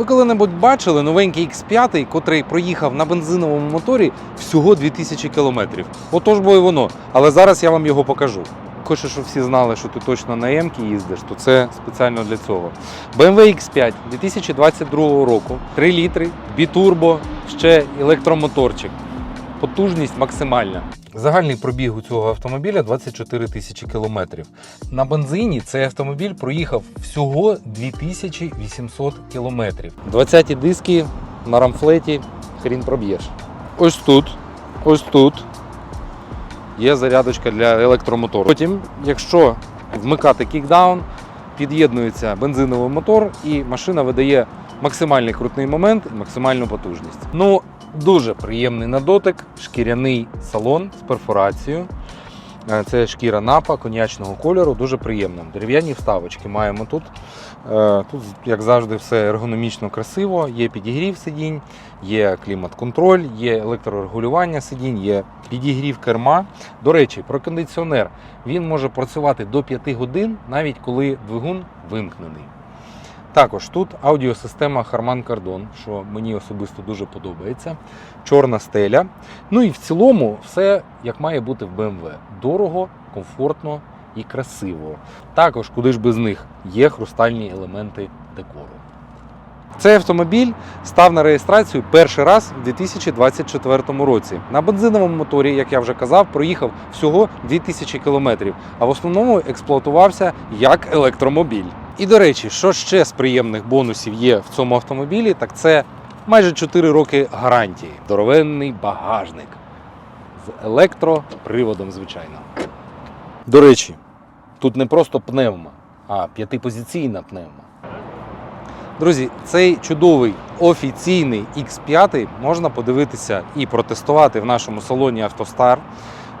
Ви коли-небудь бачили новенький X5, котрий проїхав на бензиновому моторі всього 2000 кілометрів? Отож бо і воно. Але зараз я вам його покажу. Хочу, щоб всі знали, що ти точно на м їздиш, то це спеціально для цього. BMW X5 2022 року, 3 літри, бітурбо, ще електромоторчик. Потужність максимальна. Загальний пробіг у цього автомобіля 24 тисячі кілометрів. На бензині цей автомобіль проїхав всього 2800 кілометрів. 20-ті диски на рамфлеті хрін проб'єш. Ось тут, ось тут є зарядочка для електромотору. Потім, якщо вмикати кікдаун, під'єднується бензиновий мотор і машина видає максимальний крутний момент і максимальну потужність. Ну, дуже приємний на дотик, шкіряний салон з перфорацією. Е, Це шкіра напа коньячного кольору, дуже приємно. Дерев'яні вставочки маємо тут. Е, Тут, як завжди, все ергономічно красиво. Є підігрів сидінь, є клімат-контроль, є електрорегулювання сидінь, є підігрів керма. До речі, про кондиціонер він може працювати до 5 годин, навіть коли двигун вимкнений. Також тут аудіосистема Harman Kardon, що мені особисто дуже подобається. Чорна стеля. Ну і в цілому все як має бути в BMW. Дорого, комфортно і красиво. Також, куди ж без них, є хрустальні елементи декору. Цей автомобіль став на реєстрацію перший раз у 2024 році. На бензиновому моторі, як я вже казав, проїхав всього 2000 кілометрів, а в основному експлуатувався як електромобіль. І до речі, що ще з приємних бонусів є в цьому автомобілі, так це майже 4 роки гарантії. Здоровенний багажник з електроприводом, звичайно. До речі, тут не просто пневма, а п'ятипозиційна пневма. Друзі, цей чудовий офіційний X5 можна подивитися і протестувати в нашому салоні Автостар.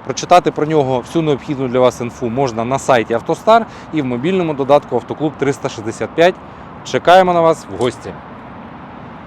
Прочитати про нього всю необхідну для вас інфу можна на сайті Автостар і в мобільному додатку Автоклуб 365. Чекаємо на вас в гості.